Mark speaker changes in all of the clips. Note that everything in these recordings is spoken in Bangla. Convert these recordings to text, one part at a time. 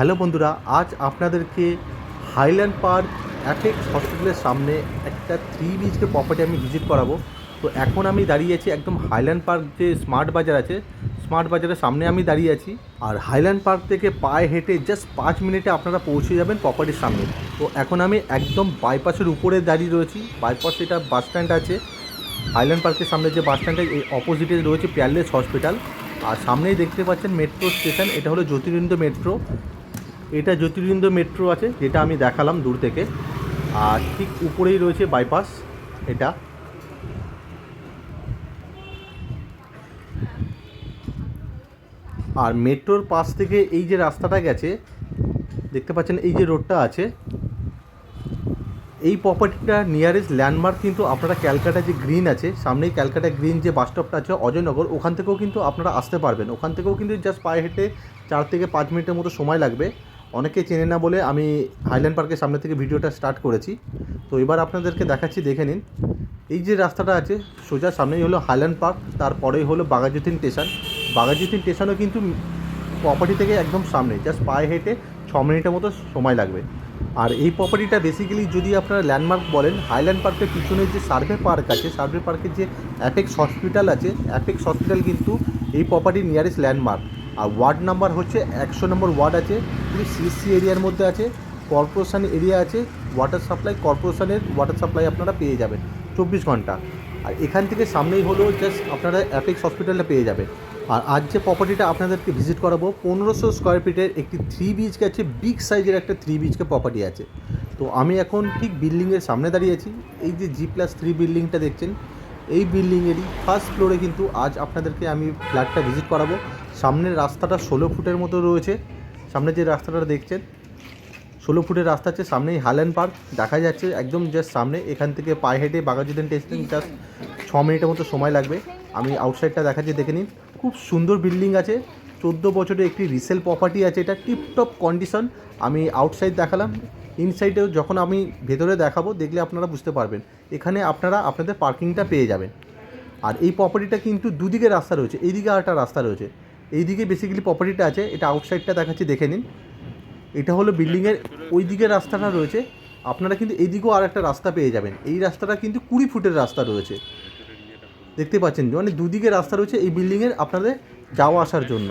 Speaker 1: হ্যালো বন্ধুরা, আজ আপনাদেরকে হাইল্যান্ড পার্ক অ্যাপেক্স হসপিটালের সামনে একটা থ্রি বিচকে প্রপার্টি আমি ভিজিট করাবো। তো এখন আমি দাঁড়িয়ে আছি একদম হাইল্যান্ড পার্ক যে স্মার্ট বাজার আছে, স্মার্ট বাজারের সামনে আমি দাঁড়িয়ে আছি। আর হাইল্যান্ড পার্ক থেকে পায়ে হেঁটে জাস্ট পাঁচ মিনিটে আপনারা পৌঁছে যাবেন প্রপার্টির সামনে। তো এখন আমি একদম বাইপাসের উপরে দাঁড়িয়ে রয়েছি। বাইপাসে এটা বাস স্ট্যান্ড আছে। হাইল্যান্ড পার্কের সামনে যে বাস স্ট্যান্ডের এই অপোজিটে রয়েছে পেয়ারলেস হসপিটাল। আর সামনেই দেখতে পাচ্ছেন মেট্রো স্টেশন এটা হলো জ্যোতিরিন্দ্র মেট্রো এটা জ্যোতিরিন্দ্র মেট্রো আছে, যেটা আমি দেখালাম দূর থেকে। আর ঠিক উপরেই রয়েছে বাইপাস এটা। আর মেট্রোর পাশ থেকে এই যে রাস্তাটা গেছে, দেখতে পাচ্ছেন এই যে রোডটা আছে। এই প্রপার্টিটা নিয়ারেস্ট ল্যান্ডমার্ক কিন্তু আপনারা ক্যালকাটা যে গ্রিন আছে, সামনেই ক্যালকাটা গ্রিন যে বাস স্টপটা আছে, অজয়নগর, ওখান থেকেও কিন্তু আপনারা আসতে পারবেন। ওখান থেকেও কিন্তু জাস্ট পায়ে হেঁটে চার থেকে পাঁচ মিনিটের মতো সময় লাগবে। অনেকে চেনে না বলে আমি হাইল্যান্ড পার্কের সামনে থেকে ভিডিওটা স্টার্ট করেছি। তো এবার আপনাদেরকে দেখাচ্ছি, দেখে নিন। এই যে রাস্তাটা আছে, সোজা সামনেই হলো হাইল্যান্ড পার্ক তারপরেই হলো বাঘাযতীন স্টেশন। বাঘাযতীন স্টেশনও কিন্তু প্রপার্টি থেকে একদম সামনে জাস্ট পায়ে হেঁটে ছ মিনিটের মতো সময় লাগবে। আর এই প্রপার্টিটা বেসিক্যালি যদি আপনারা ল্যান্ডমার্ক বলেন হাইল্যান্ড পার্কের পিছনে যে সার্ভে পার্ক আছে সার্ভে পার্কের যে অ্যাপেক্স হসপিটাল আছে অ্যাপেক্স হসপিটাল কিন্তু এই প্রপার্টির নিয়ারেস্ট ল্যান্ডমার্ক আর ওয়ার্ড নাম্বার হচ্ছে একশো নম্বর ওয়ার্ড আছে, পুরো সিএসসি এরিয়ার মধ্যে আছে কর্পোরেশন এরিয়া আছে ওয়াটার সাপ্লাই কর্পোরেশনের ওয়াটার সাপ্লাই আপনারা পেয়ে যাবেন চব্বিশ ঘণ্টা। আর এখান থেকে সামনেই হলো জাস্ট আপনারা অ্যাপেক্স হসপিটালটা পেয়ে যাবেন। আর আজ যে প্রপার্টিটা আপনাদেরকে ভিজিট করাবো, পনেরোশো স্কোয়ার ফিটের একটি থ্রি বিচকে আছে বিগ সাইজের একটা থ্রি বিচকে প্রপার্টি আছে। তো আমি এখন ঠিক বিল্ডিংয়ের সামনে দাঁড়িয়ে আছি, এই যে জি প্লাস থ্রি বিল্ডিংটা দেখছেন, এই বিল্ডিংয়েরই ফার্স্ট ফ্লোরে কিন্তু আজ আপনাদেরকে আমি ফ্ল্যাটটা ভিজিট করাবো। সামনের রাস্তাটা ষোলো ফুটের মতো রয়েছে। সামনে যে রাস্তাটা দেখছেন, ষোলো ফুটের রাস্তা আছে সামনেই হালেন পার্ক। দেখা যাচ্ছে একদম জাস্ট সামনে, এখান থেকে পায়ে হেঁটে বাঘাযতীন টেস্টিং জাস্ট ছ মিনিটের মতো সময় লাগবে। আমি আউটসাইডটা দেখাচ্ছি, দেখে নিন। খুব সুন্দর বিল্ডিং আছে। চোদ্দ বছরের একটি রিসেল প্রপার্টি আছে, এটা টিপটপ কন্ডিশন আমি আউটসাইড দেখালাম। ইনসাইডেও যখন আমি ভেতরে দেখাবো, দেখলে আপনারা বুঝতে পারবেন। এখানে আপনারা আপনাদের পার্কিংটা পেয়ে যাবেন। আর এই প্রপার্টিটা কিন্তু দুদিকে রাস্তা রয়েছে। এইদিকে একটা রাস্তা রয়েছে। এইদিকে বেসিক্যালি প্রপার্টিটা আছে, এটা আউটসাইডটা দেখাচ্ছি, দেখে নিন। এটা হলো বিল্ডিংয়ের ওই দিকে রাস্তাটা রয়েছে। আপনারা কিন্তু এইদিকেও আর একটা রাস্তা পেয়ে যাবেন। এই রাস্তাটা কিন্তু কুড়ি ফুটের রাস্তা রয়েছে। দেখতে পাচ্ছেন মানে দুদিকে রাস্তা রয়েছে এই বিল্ডিংয়ের আপনাদের যাওয়া আসার জন্য।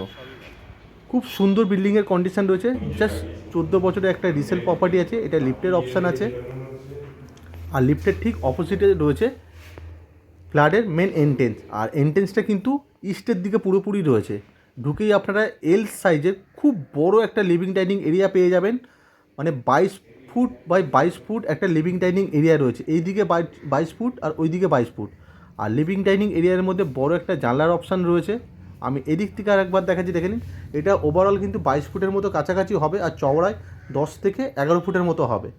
Speaker 1: খুব সুন্দর বিল্ডিংয়ের কন্ডিশন রয়েছে। জাস্ট চোদ্দ বছরের একটা রিসেল প্রপার্টি আছে, এটা লিফটের অপশান আছে। আর লিফটের ঠিক অপোজিটে রয়েছে ফ্ল্যাটের মেন এন্ট্রেন্স আর এন্ট্রেন্সটা কিন্তু ইস্টের দিকে পুরোপুরি রয়েছে। ঢুকেই আপনারা এল সাইজের খুব বড় একটা লিভিং ডাইনিং এরিয়া পেয়ে যাবেন। মানে বাইশ ফুট বাই বাইশ ফুট একটা লিভিং ডাইনিং এরিয়া রয়েছে। এইদিকে বাইশ ফুট আর ওইদিকে বাইশ ফুট। আর লিভিং ডাইনিং এরিয়ার মধ্যে বড় একটা জানলার অপশান রয়েছে। আমি এদিক থেকে আর একবার দেখাচ্ছি, দেখে নিন। এটা ওভারঅল কিন্তু বাইশ ফুটের মতো কাছাকাছি হবে আর চওড়ায় দশ থেকে এগারো ফুটের মতো হবে।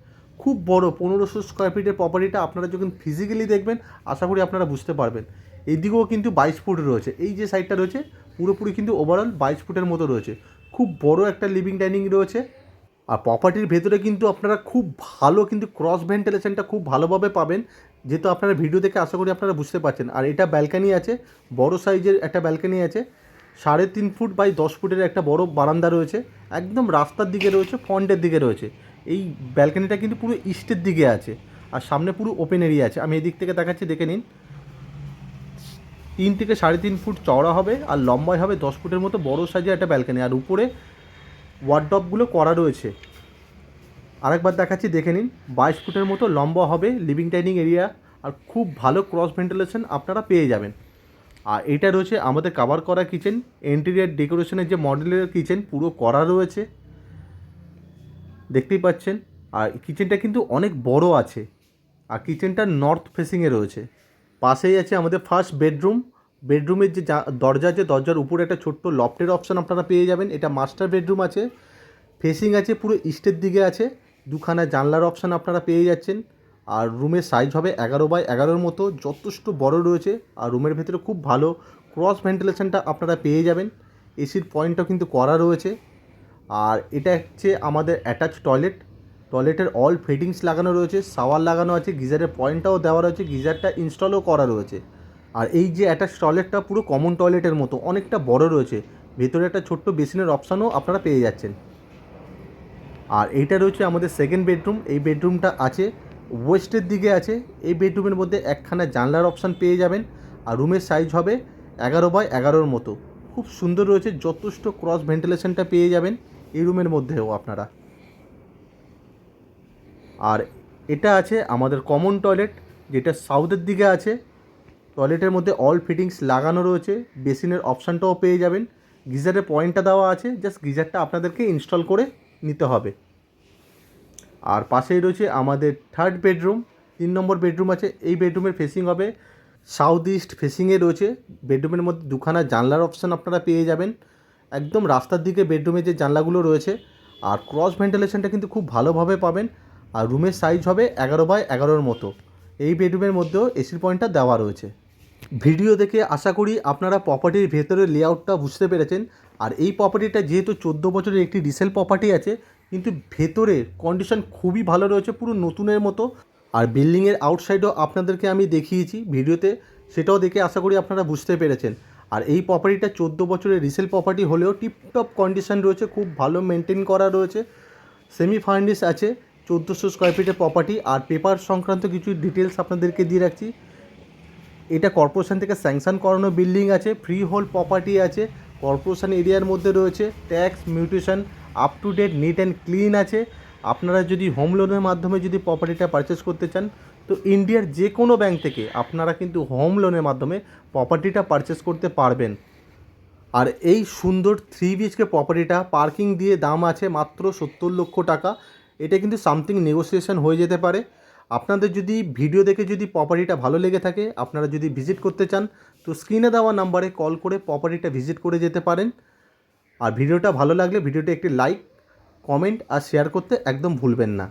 Speaker 1: খুব বড়, পনেরোশো স্কোয়ার ফিটের প্রপার্টিটা আপনারা যখন ফিজিক্যালি দেখবেন, আশা করি আপনারা বুঝতে পারবেন। এদিকেও কিন্তু বাইশ ফুট রয়েছে। এই যে সাইডটা রয়েছে পুরোপুরি কিন্তু ওভারঅল বাইশ ফুটের মতো রয়েছে। খুব বড় একটা লিভিং ডাইনিং রয়েছে। আর প্রপার্টির ভেতরে কিন্তু আপনারা খুব ভালো কিন্তু ক্রস ভেন্টিলেশনটা খুব ভালোভাবে পাবেন। যেহেতু আপনারা ভিডিও দেখে আশা করি আপনারা বুঝতে পারছেন। আর এটা ব্যালকানি আছে, বড় সাইজের একটা ব্যালকানি আছে। সাড়ে তিন ফুট বাই দশ ফুটের একটা বড় বারান্দা রয়েছে। একদম রাস্তার দিকে রয়েছে ফ্রন্টের দিকে রয়েছে। এই ব্যালকানিটা কিন্তু পুরো ইস্টের দিকে আছে। আর সামনে পুরো ওপেন এরিয়া আছে। আমি এদিক থেকে দেখাচ্ছি, দেখে নিন। তিন থেকে সাড়ে তিন ফুট চওড়া হবে আর লম্বায় হবে দশ ফুটের মতো বড় সাইজের একটা ব্যালকানি আর উপরে ওয়ার্ডপগুলো করা রয়েছে। আরেকবার দেখাচ্ছি, দেখে নিন, বাইশ ফুটের মতো লম্বা হবে লিভিং ডাইনিং এরিয়া আর খুব ভালো ক্রস ভেন্টিলেশন আপনারা পেয়ে যাবেন। আর এটা রয়েছে আমাদের কাভার করা কিচেন ইন্টেরিয়ার ডেকোরেশনের যে মডেলের কিচেন পুরো করা রয়েছে। দেখতেই পাচ্ছেন, আর কিচেনটা কিন্তু অনেক বড় আছে। আর কিচেনটা নর্থ ফেসিংয়ে রয়েছে। পাশেই আছে আমাদের ফার্স্ট বেডরুম বেডরুমের যে দরজা আছে, দরজার উপরে একটা ছোট্ট লফটের অপশান আপনারা পেয়ে যাবেন। এটা মাস্টার বেডরুম আছে। ফেসিং আছে পুরো ইস্টের দিকে আছে। দুখানা জানলার অপশান আপনারা পেয়ে যাচ্ছেন। আর রুমের সাইজ হবে এগারো বাই এগারোর মতো। যথেষ্ট বড় রয়েছে। আর রুমের ভেতরে খুব ভালো ক্রস ভেন্টিলেশনটা আপনারা পেয়ে যাবেন। এসির পয়েন্টটাও কিন্তু করা রয়েছে। আর এটা হচ্ছে আমাদের অ্যাটাচ টয়লেট টয়লেটের অল ফিটিংস লাগানো রয়েছে শাওয়ার লাগানো আছে, গিজারের পয়েন্টটাও দেওয়া রয়েছে, গিজারটা ইনস্টলও করা রয়েছে। আর এই যে অ্যাটাচ টয়লেটটা পুরো কমন টয়লেটের মতো, অনেকটা বড় রয়েছে। ভেতরে একটা ছোট্ট বেসিনের অপশানও আপনারা পেয়ে যাচ্ছেন। আর এইটা রয়েছে আমাদের সেকেন্ড বেডরুম এই বেডরুমটা আছে ওয়েস্টের দিকে আছে, এই বেডরুমের মধ্যে একখানা জানলার অপশান পেয়ে যাবেন। আর রুমের সাইজ হবে এগারো বাই এগারোর মতো। খুব সুন্দর রয়েছে, যথেষ্ট ক্রস ভেন্টিলেশনটা পেয়ে যাবেন এই রুমের মধ্যেও আপনারা। আর এটা আছে আমাদের কমন টয়লেট যেটা সাউথের দিকে আছে। টয়লেটের মধ্যে অল ফিটিংস লাগানো রয়েছে। বেসিনের অপশানটাও পেয়ে যাবেন। গিজারের পয়েন্টটা দেওয়া আছে। জাস্ট গিজারটা আপনাদেরকে ইনস্টল করে নিতে হবে। আর পাশেই রয়েছে আমাদের থার্ড বেডরুম তিন নম্বর বেডরুম আছে। এই বেডরুমের ফেসিং হবে। সাউথ ইস্ট ফেসিংয়ে রয়েছে। বেডরুমের মধ্যে দুখানা জানলার অপশান আপনারা পেয়ে যাবেন। একদম রাস্তার দিকে বেডরুমে যে জানলাগুলো রয়েছে। আর ক্রস ভেন্টিলেশনটা কিন্তু খুব ভালোভাবে পাবেন। আর রুমের সাইজ হবে এগারো বাই এগারোর মতো। এই বেডরুমের মধ্যেও এসির পয়েন্টটা দেওয়া রয়েছে। ভিডিও দেখে আশা করি আপনারা প্রপার্টির ভেতরে লেআউটটা বুঝতে পেরেছেন। আর এই প্রপার্টিটা যেহেতু চোদ্দ বছরের একটি রিসেল প্রপার্টি আছে, কিন্তু ভেতরের কন্ডিশন খুবই ভালো রয়েছে, পুরো নতুনের মতো। আর বিল্ডিংয়ের আউটসাইডও আপনাদেরকে আমি দেখিয়েছি ভিডিওতে সেটাও দেখে আশা করি আপনারা বুঝতে পেরেছেন। আর এই প্রপার্টিটা চোদ্দ বছরের রিসেল প্রপার্টি হলেও টিপটপ কন্ডিশন রয়েছে, খুব ভালো মেনটেন করা রয়েছে। সেমি ফার্নিশ আছে। চোদ্দোশো স্কোয়ার ফিটের প্রপার্টি আর পেপার সংক্রান্ত কিছু ডিটেলস আপনাদেরকে দিয়ে রাখছি। এটা কর্পোরেশন থেকে স্যাংশন করানো বিল্ডিং আছে ফ্রি হোল প্রপার্টি আছে কর্পোরেশন এরিয়ার মধ্যে রয়েছে tax mutation up to date neat and clean আছে। আপনারা যদি হোম লোনের মাধ্যমে যদি প্রপার্টিটা পারচেস করতে চান, তো ইন্ডিয়ার যে কোনো ব্যাংক থেকে আপনারা কিন্তু হোম লোনের মাধ্যমে প্রপার্টিটা পারচেস করতে পারবেন। আর এই সুন্দর থ্রি বিএচকে প্রপার্টিটা পার্কিং দিয়ে দাম আছে মাত্র সত্তর লক্ষ টাকা। এটা কিন্তু সামথিং নেগোসিয়েশন হয়ে যেতে পারে। আপনাদের যদি ভিডিও দেখে যদি প্রপার্টিটা ভালো লেগে থাকে, আপনারা যদি ভিজিট করতে চান, তো স্ক্রিনে দেওয়া নাম্বারে কল করে প্রপার্টিটা ভিজিট করে যেতে পারেন। আর ভিডিওটা ভালো লাগলে ভিডিওটা একটি লাইক কমেন্ট আর শেয়ার করতে একদম ভুলবেন না।